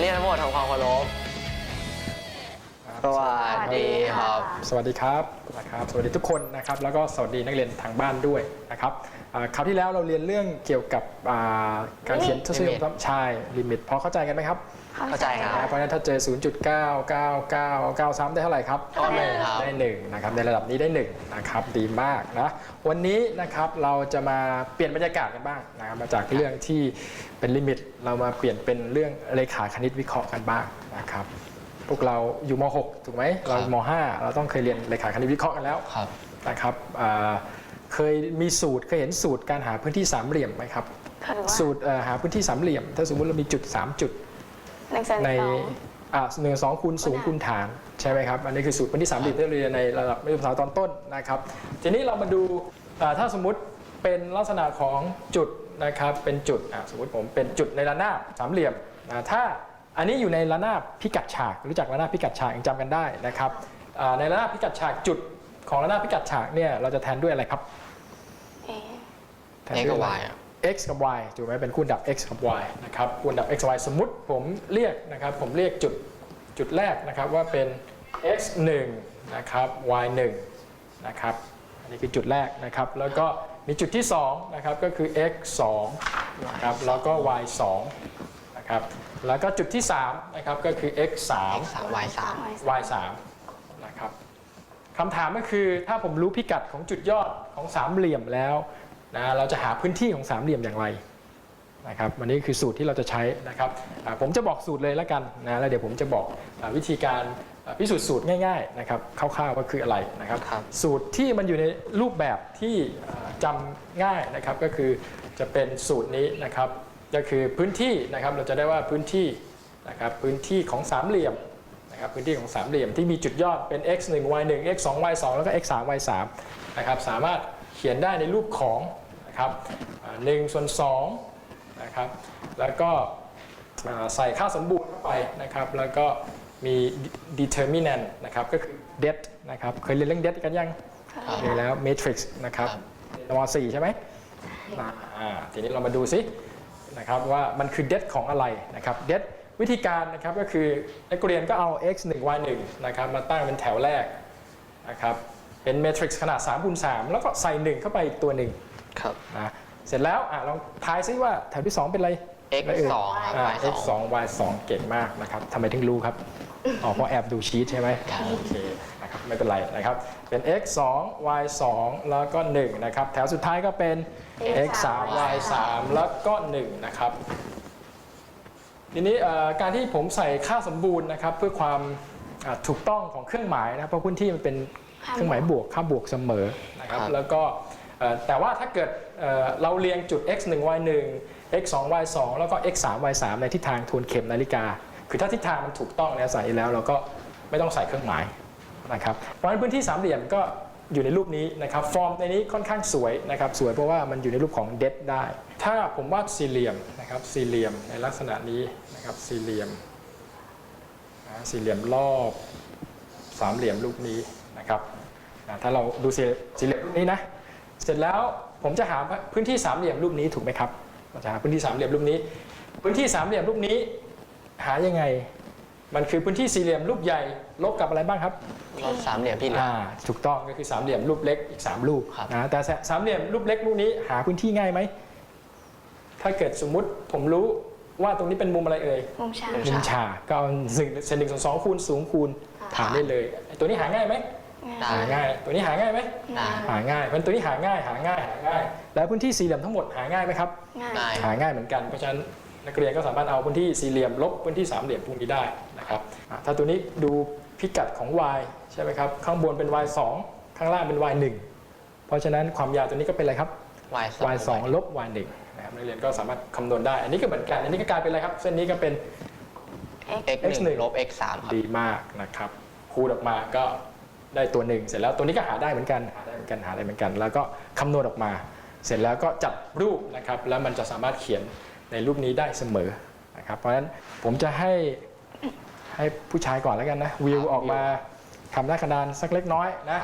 เรียนทั้งหมดทำความเคารพ สวัสดีครับ สวัสดีครับนะครับสวัสดีทุกคนนะครับ แล้วก็สวัสดีนักเรียนทางบ้านด้วยนะครับอ่าคราวที่แล้วเราเรียนเรื่องเกี่ยวกับอ่าการเขียนทศนิยมซ้ำใช่ลิมิตพอเข้าใจกันไหมครับเข้าใจครับ นะเพราะฉะนั้นถ้าเจอ 0.99993ได้เท่าไหร่ครับข้อหนึ่งครับ ได้หนึ่งนะครับในระดับนี้ได้หนึ่งนะครับดีมากนะวันนี้นะครับเราจะมาเปลี่ยนบรรยากาศกันบ้างนะครับมาจากเรื่องที่เป็นลิมิตเรามาเปลี่ยนเป็นเรื่องเลขาคณิตวิเคราะห์กันบ้างนะครับ พวกเราอยู่ม .6 ถูกไหมเราม .5 เราต้องเคยเรียนเลขาคณิตวิเคราะห์กันแล้วครับ นะครับอ่าเคยมีสูตรเคยเห็นสูตรการหาพื้นที่สามเหลี่ยมไหมครับเคยว่าสูตรเอ่อหาพื้นที่สามเหลี่ยม ถ้าสมมติเรามีจุด 3 จุด หนึ่งแสนในสอง อ่าหนึ่งสองคูณสูงคูณฐานใช่ไหมครับ อันนี้คือสูตรพื้นที่สามเหลี่ยมที่เราเรียนในระดับมัธยมศึกษาตอนต้นนะครับ ทีนี้เรามาดูอ่าถ้าสมมุติเป็นลักษณะของจุดนะครับเป็นจุดอะสมมติผมเป็นจุดในระนาบสามเหลี่ยมอ่าถ้า อันนี้อยู่ในระนาบพิกัดฉากรู้จักระนาบพิกัดฉากยังจำกันได้นะครับอ่าในระนาบพิกัดฉากจุดของระนาบพิกัดฉากเนี่ยเราจะแทนด้วยอะไรครับเอ๊ะแทน x ด้กัวบยอะไร y อะ x กับ y ถูกไหมเป็นคูณดับ x กับ y นะครับคูณดับ x y สมมุติผมเรียกนะครับผมเรียกจุดจุดแรกนะครับว่าเป็น x 1นะครับ y 1นะครับอันนี้คือจุดแรกนะครับแล้วก็มีจุดที่2นะครับก็คือ x 2นะครับแล้วก็ y 2นะครับ แล้วก็จุดที่3นะครับก็คือ x x 3สาม y สาม y 3นะครับคำถามก็คือถ้าผมรู้พิกัดของจุดยอดของสามเหลี่ยมแล้วนะเราจะหาพื้นที่ของสามเหลี่ยมอย่างไรนะครับวันนี้คือสูตรที่เราจะใช้นะครับอ่าผมจะบอกสูตรเลยแล้วกันนะแล้วเดี๋ยวผมจะบอกอาวิธีการอ่าพิสูจน์สูตรง่ายๆนะครับคร่าวๆว่าคืออะไรนะครับครับสูตรที่มันอยู่ในรูปแบบที่อ่าจำง่ายนะครับก็คือจะเป็นสูตรนี้นะครับ ก็คือพื้นที่นะครับเราจะได้ว่าพื้นที่นะครับพื้นที่ของสามเหลี่ยมนะครับพื้นที่ของสามเหลี่ยมที่มีจุดยอดเป็น x 1 y 1 x 2 y 2แล้วก็ x 3 y 3นะครับสามารถเขียนได้ในรูปของนะครับอ่า1ส่วน2นะครับแล้วก็อ่าใส่ค่าสมบูรณ์เข้าไปนะครับแล้วก็มี determinant นะครับก็คือ det นะครับเคยเรียนเรื่อง det กันยังครับเรียนแล้ว matrix นะครับครับในม .4 ใช่ไหมอ่าทีนี้เรามาดูซิ นะครับว่ามันคือ det ของอะไรนะครับ det วิธีการนะครับก็คือนักเรียนก็เอา x 1 y 1นะครับมาตั้งเป็นแถวแรกนะครับเป็นเมทริกซ์ขนาด3คูณ3แล้วก็ใส่ 1 เข้าไปอีกตัวหนึ่งครับนะเสร็จแล้วอะลองทายซิว่าแถวที่ 2 เป็นอะไร x อะไรเอ่ยสองครับ อ่า y x สอง2 y 2เก่งมากนะครับทำไมถึงรู้ครับ อ๋อเพราะแอบดูชีตใช่ไหมโอเคนะครับ ไม่เป็นไรนะครับ เป็น x 2 y 2แล้วก็1นะครับ แถวสุดท้ายก็เป็น x 3 y 3แล้วก็1นะครับ ทีนี้เอ่อการที่ผมใส่ค่าสมบูรณ์นะครับ เพื่อความอ่าถูกต้องของเครื่องหมายนะครับ เพราะพื้นที่มันเป็นเครื่องหมายบวกค่าบวกเสมอนะครับครับแล้วก็เอ่อแต่ว่าถ้าเกิดเอ่อเราเรียงจุด x 1 y 1 x 2 y 2แล้วก็ x 3 y 3ในทิศทางทวนเข็มนาฬิกา คือถ้าทิศทางมันถูกต้องเนี่ยใส่แล้วเราก็ไม่ต้องใส่เครื่องหมาย นะครับเพราะฉะนั้นพื้นที่สามเหลี่ยมก็อยู่ในรูปนี้นะครับฟอร์มในนี้ค่อนข้างสวยนะครับสวยเพราะว่ามันอยู่ในรูปของเดดได้ ถ้าผมวาดสี่เหลี่ยมนะครับสี่เหลี่ยมในลักษณะนี้นะครับสี่เหลี่ยมสี่เหลี่ยมรอบสามเหลี่ยมรูปนี้นะครับถ้าเราดูสี่สี่เหลี่ยมรูปนี้นะเสร็จแล้วผมจะหาพื้นที่สามเหลี่ยมรูปนี้ถูกไหมครับเราจะหาพื้นที่สามเหลี่ยมรูปนี้ พื้นที่สามเหลี่ยมรูปนี้หายังไง มันคือพื้นที่สี่เหลี่ยมรูปใหญ่ลบกับอะไรบ้างครับรอบสามเหลี่ยมที่เหลืออ่าถูกต้องก็คือสามเหลี่ยมรูปเล็กอีกสามรูปครับนะแต่สามเหลี่ยมรูปเล็กรูปนี้หาพื้นที่ง่ายไหมถ้าเกิดสมมุติผมรู้ว่าตรงนี้เป็นมุมอะไรเอ่ยมุมฉากมุมมุมฉากก็เอาหนึ่งเซนหนึ่งส่วนสองคูณสูงคูณฐานได้เลยไอ้ตัวนี้หาง่ายไหมได้หาง่าย ตัวนี้หาง่ายไหมได้หาง่ายเพราะฉะนั้นตัวนี้หาง่ายหาง่ายหาง่าย แล้วพื้นที่สี่เหลี่ยมทั้งหมดหาง่ายไหมครับง่ายได้หาง่ายเหมือนกันเพราะฉะนั้น นักเรียนก็สามารถเอาพื้นที่สี่เหลี่ยมลบพื้นที่สามเหลี่ยมพวกนี้ได้นะครับอะถ้าตัวนี้ดูพิกัดของ y ใช่ไหมครับข้างบนเป็น y 2ข้างล่างเป็น y 1เพราะฉะนั้นความยาวตัวนี้ก็เป็นอะไรครับ y สอง y 2ลบ y 1นะครับนักเรียนก็สามารถคำนวณได้ อันนี้ก็เหมือนกันอันนี้ก็กลายเป็นอะไรครับ เส้นนี้ก็เป็น x ห x นึ่ง1ลบ x สามครับดีมากนะครับคูณออกมาก็ได้ตัวหนึ่งเสร็จแล้วตัวนี้ก็หาได้เหมือนกันหาได้เหมือนกันหาได้เหมือนกัน แล้วก็คำนวณออกมา เสร็จแล้วก็จับรูปนะครับแล้วมันจะสามารถเขียน ในรูปนี้ได้เสมอนะครับเพราะฉะนั้นผมจะให้ให้ผู้ชายก่อนแล้วกันนะวิวครับออกมาทำหน้ากระดานสักเล็กน้อยนะ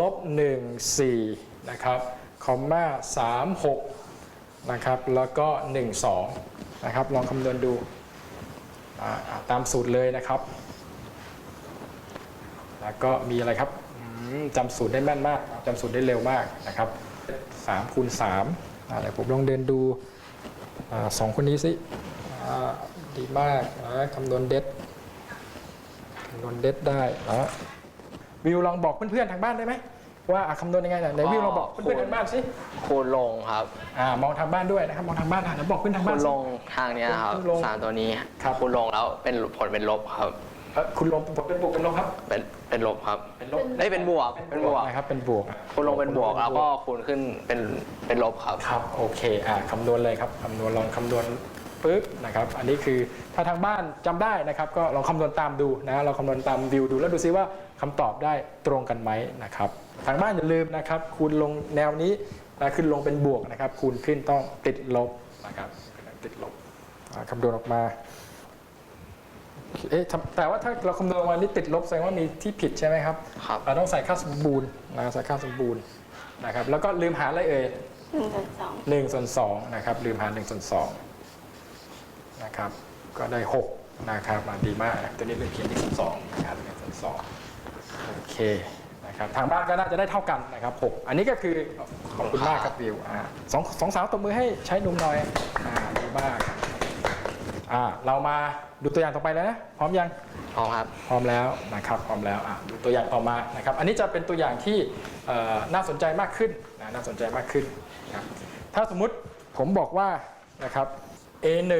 ลบหนึ่งสี่นะครับคอมมาสามหกนะครับแล้วก็หนึ่งสองนะครับลองคำนวณดูอ่าอ่าตามสูตรเลยนะครับ แล้วก็มีอะไรครับอืมจำสูตรได้แม่นมากจำสูตรได้เร็วมากนะครับ3คูณ3อะไรผมลองเดินดูอา สองคนนี้สิอ่าดีมากนะคำนวณเด็ดคำนวณเด็ดได้นะวิวลองบอกเพื่อนๆทางบ้านได้ไหมว่าอะคำนวณยังไงไหนวิวลองบอกเพื่อนๆทางบ้านสิคูณลงครับอ่ามองทางบ้านด้วยนะครับมองทางบ้านอะแล้วบอกเพื่อนทางคูบ้านณสิลงทางเนี้ยครับคูณลงสามตัวนี้ครับคูณลงแล้วเป็นผลเป็นลบครับ เอ่อคุณลงผมเป็นบวกเป็นลบครับ เป็นเป็นลบครับเป็นลบได้เป็นบวกเป็นบวกนะครับเป็นบวกคูณลงเป็นบวกแล้วก็คูณขึ้นเป็นเป็นลบครับ ครับโอเคอ่าคำนวณเลยครับคำนวณลองคำนวณปึ๊บนะครับอันนี้คือถ้าทางบ้านจำได้นะครับก็ลองคำนวณตามดูนะเราคำนวณตามวิวดูแล้วดูซิว่าคำตอบได้ตรงกันไหมนะครับทางบ้านอย่าลืมนะครับคูณลงแนวนี้นะขึ้นลงเป็นบวกนะครับคูณขึ้นต้องติดลบนะครับติดลบอ่าคำนวณออกมา เอ๊ะทำแต่ว่าถ้าเราคำนวณออกมานี่ติดลบแสดงว่ามีที่ผิดใช่ไหมครับครับเราต้องใส่ค่าสมบูรณ์นะใส่ค่าสมบูรณ์นะครับ แล้วก็ลืมหาอะไรเอ่ยหนึ่งส่วนสอง1ส่วน2นะครับ ลืมหาร1ส่วน2นะครับ ก็ได้6นะครับมาดีมากนะตัวนี้ลืมเขียนที่ส่วน2นะครับ1ส่วน2โอเคนะครับทางบ้านก็น่าจะได้เท่ากันนะครับ6อันนี้ก็คือขอบคุณมากครับวิวอ่าสองสองสาวตบมือให้ใช้หนุ่มหน่อยอ่าดีมากอ่าเรามา ดูตัวอย่างต่อไปแล้วนะพร้อมยังพร้อมครับพร้อมแล้วนะครับพร้อมแล้วอะดูตัวอย่างต่อมานะครับ อันนี้จะเป็นตัวอย่างที่เอ่อน่าสนใจมากขึ้นนะน่าสนใจมากขึ้นนะครับถ้าสมมุติผมบอกว่านะครับ A1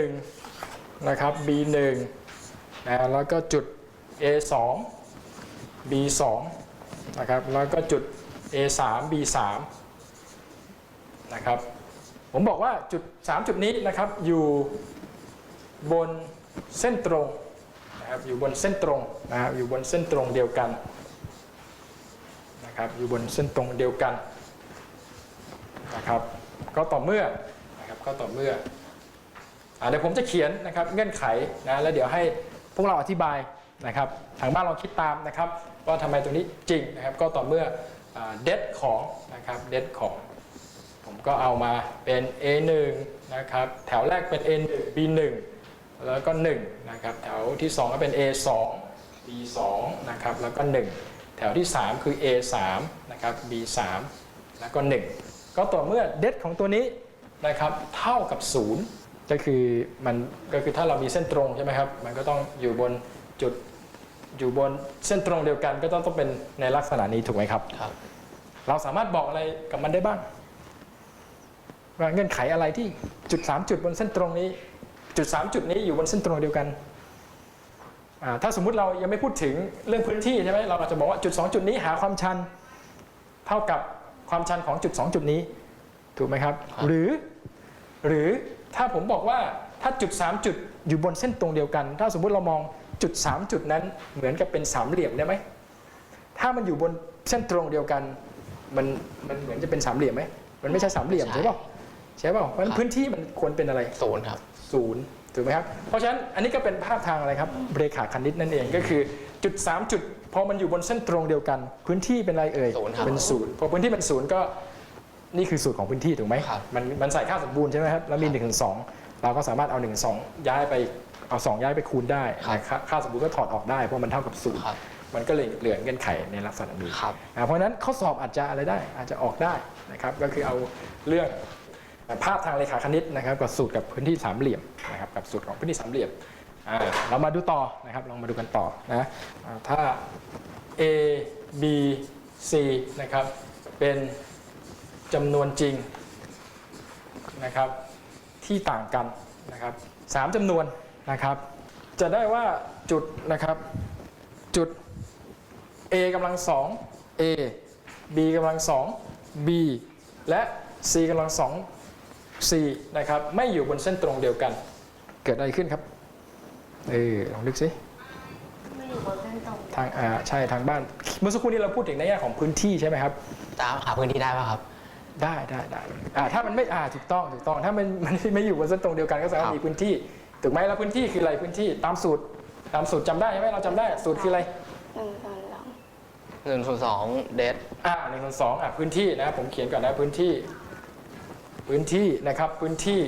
นะครับ B1 นะแล้วก็จุด A2 B2 นะครับแล้วก็จุด A3 B3 นะครับผมบอกว่าจุด 3 จุดนี้นะครับอยู่บน เส้นตรงนะครับอยู่บนเส้นตรงนะครับอยู่บนเส้นตรงเดียวกันนะครับอยู่บนเส้นตรงเดียวกันนะครับก็ต่อเมื่อนะครับก็ต่อเมื่ออเดี๋ยวผมจะเขียนนะครับเงื่อนไขนะแล้วเดี๋ยวให้พวกเราอธิบายนะครับทางบ้านลองคิดตามนะครับว่าทำไมตรงนี้จริงนะครับก็ต่อเมื่อเดดของนะครับเดดของ ผมก็เอามาเป็น A1 นะครับแถวแรกเป็น A1 B1 แล้วก็1นะครับแถวที่ 2 ก็เป็น A2 B2 นะครับแล้วก็ 1 แถวที่ 3 คือ A3 นะครับ B3 แล้วก็ 1 ก็ต่อเมื่อเดดของตัวนี้นะครับเท่ากับ 0 ก็คือมันก็คือถ้าเรามีเส้นตรงใช่ไหมครับมันก็ต้องอยู่บนจุดอยู่บนเส้นตรงเดียวกันก็ต้องต้องเป็นในลักษณะนี้ถูกไหมครับครับ เราสามารถบอกอะไรกับมันได้บ้างว่าเงื่อนไขอะไรที่จุด 3 จุดบนเส้นตรงนี้ จุด 3 จุดนี้อยู่บนเส้นตรงเดียวกันอ่าถ้าสมมุติเรายังไม่พูดถึงเรื่องพื้นที่ใช่ไหมเราอาจจะบอกว่าจุด 2 จุดนี้หาความชัน เท่ากับความชันของจุด 2 จุดนี้ถูกไหมครับครับ หรือหรือถ้าผมบอกว่าถ้าจุด 3 จุดอยู่บนเส้นตรงเดียวกัน ถ้าสมมุติเรามองจุด 3 จุดนั้นเหมือนกับเป็นสามเหลี่ยมได้ไหมถ้ามันอยู่บนเส้นตรงเดียวกันมันมันเหมือนจะเป็นสามเหลี่ยมไหมมันไม่ใช่สามเหลี่ยมใช่ใช่ป่ะใช่ป่ะเพราะฉะนั้นครับพื้นที่มันควรเป็นอะไรศูนย์ครับ ศูนย์ถูกไหมครับ เพราะฉะนั้นอันนี้ก็เป็นภาพทางอะไรครับเรขาคณิตนั่นเองก็คือจุด 3 จุดพอมันอยู่บนเส้นตรงเดียวกัน พื้นที่เป็นอะไรเอ่ยศูนย์ครับเป็นศูนย์พอพื้นที่เป็นศูนย์ก็นี่คือสูตรของพื้นที่ถูกไหมครับ มันมันใส่ค่าสมบูรณ์ใช่ไหมครับแล้วมีครับ1นถึงสเราก็สามารถเอา1นถึงสย้ายไปเอา2ย้ายไปคูณได้ครับค่าค่าสมบูรณ์ก็ถอดออกได้เพราะมันเท่ากับศูนย์ครับ มันก็เลยเหลือเงื่อนไขในลักษณะนี้ ครับ อ่าเพราะฉะนั้นข้อสอบอาจจะอะไรได้อาจจะออกได้นะครับก็คือเอาเรื่อง ภาพทางเรขาคณิตนะครับกับสูตรกับพื้นที่สามเหลี่ยมนะครับกับสูตรของพื้นที่สามเหลี่ยมเรามาดูต่อนะครับลองมาดูกันต่อนะถ้า A B C นะครับเป็นจำนวนจริงนะครับที่ต่างกันนะครับสามจำนวนนะครับจะได้ว่าจุดนะครับจุด a กำลังสอง a b กำลังสอง b และ c กำลังสอง c นะครับไม่อยู่บนเส้นตรงเดียวกัน เกิดอะไรขึ้นครับเออลองนึกสิไม่อยู่บนเส้นตรงทางอ่าใช่ทางบ้าน เมื่อสักครู่นี้เราพูดถึงในแง่ของพื้นที่ใช่ไหมครับ ตามหาพื้นที่ได้ป่ะครับ ได้ได้ได้อ่าถ้ามันไม่อ่าถูกต้องถูกต้องถ้ามันมันไม่อยู่บนเส้นตรงเดียวกันก็แสดงครัว่าบ มีพื้นที่ถูกไหมแล้วพื้นที่คืออะไรพื้นที่ตามสูตรตามสูตรจำได้ใช่ไหมเราจำได้สูตรคืออะไร หนึ่งส่วนสองหนึ่งส่วนสองเดดอ่าหนึ่งส่วนสองอะพื้นที่นะผมเขียนก่อนนะพื้นที่ พื้นที่นะครับพื้นที่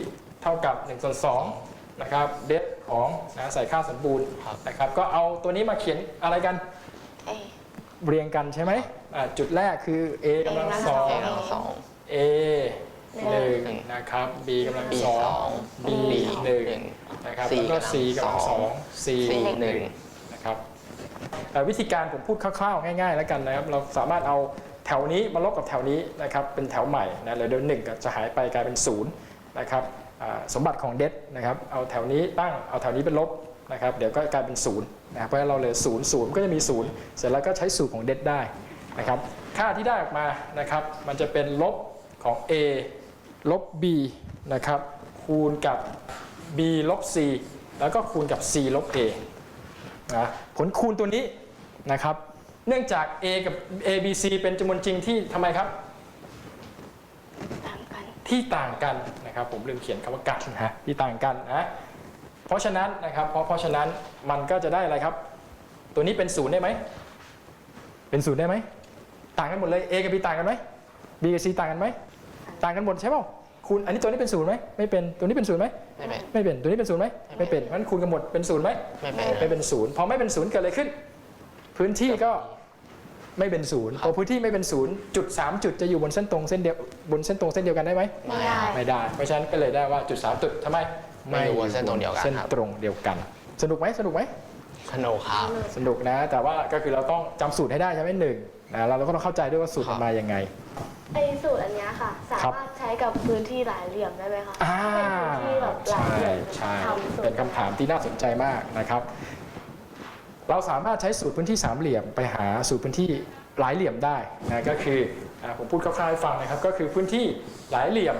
เท่ากับ1ส่วน2นะครับเดฟของนะใส่ค่าสมบูรณ์ครับนะครับก็เอาตัวนี้มาเขียนอะไรกันเอเรียงกันใช่ไหมอ่าจุดแรกคือ a กำลังสองเอกำลังสอง a หนึ่งนะครับ b กำลัง B สอสองง b หนึ่งนะครับ C แล้วก็ c กำลังสอง c สี่หนึ่งนะครับเอ่อวิธีการผมพูดคร่าวๆ ง่ายๆ แล้วกันนะครับ เราสามารถเอา แถวนี้มาลบกับแถวนี้นะครับเป็นแถวใหม่นะแล้วเดี๋ยวหนึ่งก็จะหายไปกลายเป็นศูนย์นะครับสมบัติของเดนะครับเอาแถวนี้ตั้งเอาแถวนี้เป็นลบนะครับเดี๋ยวก็กลายเป็นศูนย์นะครับเพราะฉะนั้นเราเลือศูนย์ศูนย์ก็จะมีศูนย์เสร็จแล้วก็ใช้สูตรของเดได้นะครับค่าที่ได้ออกมานะครับมันจะเป็นลบของ a ลบ b นะครับคูณกับ b ลบ c แล้วก็คูณกับ c ลบ a นะผลคูณตัวนี้นะครับ เนื่องจาก a กับ a b c เป็นจำนวนจริงที่ทำไมครับ ต่างกัน ที่ต่างกันนะครับ ผมลืมเขียนคำว่ากันนะฮะที่ต่างกันนะเพราะฉะนั้นนะครับเพราะเพราะฉะนั้นมันก็จะได้อะไรครับ ตัวนี้เป็นศูนย์ได้ไหมเป็นศูนย์ได้ไหมต่างกันหมดเลย a กับ b ต่างกันไหม b กับ c ต่างกันไหมต่างกันหมดใช่เปล่าคูณอันนี้ตัวนี้เป็นศูนย์ไหมไม่เป็นตัวนี้เป็นศูนย์ไหมไม่เป็นไม่เป็นตัวนี้เป็นศูนย์ไหมไม่เป็นงั้นคูณกันหมดเป็นศูนย์ไหมไม่เป็นไม่เป็นศูนย์พอไม่เป็นศูนย์เกิดอะไรขึ้น พื้นที่ก็ ไม่เป็นศูนย์พอพื้นที่ไม่เป็นศูนย์จุดสามจุดจะอยู่บนเส้นตรงเส้นเดียวบนเส้นตรงเส้นเดียวกันได้ไหมไม่ได้ ไม่ได้ เพราะฉะนั้นก็เลยได้ว่าจุดสามจุดทำไมไม่อยู่บนเส้นตรงเดียวกันเส้นครับตรงเดียวกัน สนุกไหมสนุกไหม ขนมครับ สนุกนะ แต่ว่าก็คือเราต้องจำสูตรให้ได้ใช่ไหมหนึ่งนะเราก็ต้องเข้าใจด้วยว่าสูตรมันมายังไง ไอ้สูตรอันเนี้ยค่ะ สาครับ มารถใช้กับพื้นที่หลายเหลี่ยมได้ไหมคะอ่าเป็นพื้นที่แบบหลาใช่ยเหลี่ยมใช่ทำสูตรเป็นคำถามที่น่าสนใจมากนะครับ เราสามารถใช้สูตรพื้นที่สามเหลี่ยมไปหาสูตรพื้นที่หลายเหลี่ยมได้นะก็คืออ่าผมพูดคร่าวๆให้ฟังนะครับ ก็คือพื้นที่หลายเหลี่ยม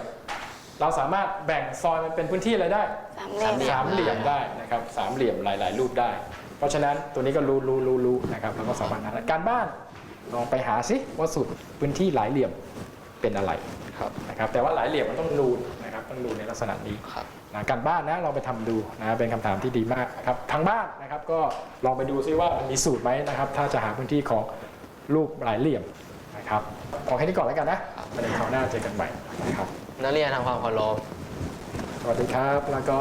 เราสามารถแบ่งซอยมันเป็นพื้นที่อะไรได้สามเหลี่ยมสามเหลี่ยมได้นะครับสามเหลี่ยมหลาย ๆ รูปได้ เพราะฉะนั้นตัวนี้ก็รู้รู้รู้รู้นะครับเราก็สามารถหาได้การบ้านลองไปหาซิว่าสูตรพื้นที่หลายเหลี่ยมเป็นอะไรครับนะครับแต่ว่าหลายเหลี่ยมมันต้องนูนนะครับต้องนูนในลักษณะนี้ครับ นะการบ้านนะลองไปทำดูนะเป็นคำถามที่ดีมากนะครับทางบ้านนะครับก็ลองไปดูซิว่ามันมีสูตรไหมนะครับ ถ้าจะหาพื้นที่ของรูปหลายเหลี่ยมนะครับขอแค่นี้ก่อนแล้วกันนะประเด็นคราวหน้าเจอกันใหม่นะครับนักเรียนทำความเคารพสวัสดีครับ แล้วก็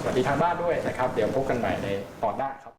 สวัสดีทางบ้านด้วยนะครับ เดี๋ยวพบกันใหม่ในตอนหน้าครับ